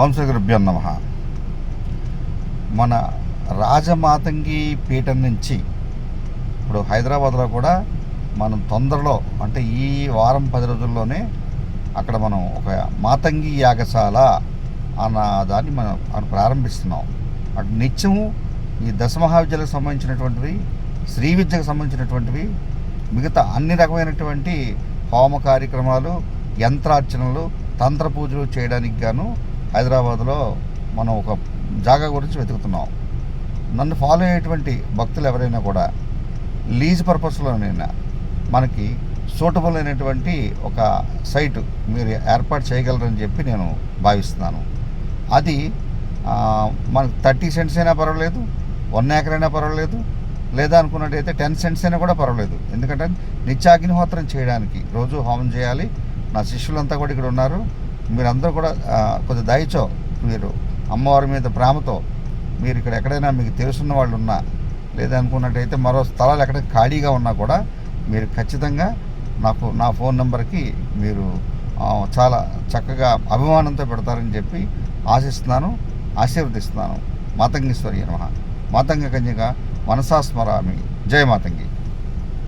ఓం శ్రీ గురుభ్యో నమ. మన రాజమాతంగి పీఠం నుంచి ఇప్పుడు హైదరాబాద్లో కూడా మనం తొందరలో అంటే ఈ వారం పది రోజుల్లోనే అక్కడ మనం ఒక మాతంగి యాగశాల అన్న దాన్ని మనం అక్కడ ప్రారంభిస్తున్నాం. అటు నిత్యము ఈ దశమహావిద్యలకు సంబంధించినటువంటివి శ్రీ విద్యకు సంబంధించినటువంటివి మిగతా అన్ని రకమైనటువంటి హోమ కార్యక్రమాలు యంత్రార్చనలు తంత్ర పూజలు చేయడానికి గాను హైదరాబాద్లో మనం ఒక జాగా గురించి వెతుకుతున్నాం. నన్ను ఫాలో అయ్యేటువంటి భక్తులు ఎవరైనా కూడా లీజ్ పర్పస్లోనైనా మనకి సూటబుల్ అయినటువంటి ఒక సైటు మీరు ఏర్పాటు చేయగలరని చెప్పి నేను భావిస్తున్నాను. అది మనకు థర్టీ సెంట్స్ అయినా పర్వాలేదు వన్ ఏకర్ అయినా పర్వాలేదు లేదా అనుకున్నట్టయితే టెన్ సెంట్స్ అయినా కూడా పర్వాలేదు. ఎందుకంటే నిత్యాగ్నిహోత్రం చేయడానికి రోజు హోమం చేయాలి. నా శిష్యులంతా కూడా ఇక్కడ ఉన్నారు. మీరందరూ కూడా ఆ, కొద్ది దయచో మీరు అమ్మవారి మీద ప్రేమతో మీరు ఇక్కడ ఎక్కడైనా మీకు తెలుసున్న వాళ్ళు ఉన్నా లేదనుకున్నట్టయితే మరో స్థలాలు ఎక్కడ ఖాళీగా ఉన్నా కూడా మీరు ఖచ్చితంగా నాకు నా ఫోన్ నెంబర్కి మీరు చాలా చక్కగా అభిమానంతో పెడతారని చెప్పి ఆశిస్తున్నాను ఆశీర్వదిస్తున్నాను. మాతంగేశ్వరి నమ. మాతంగ కన్యగా మనసాస్మరామి జయ మాతంగి.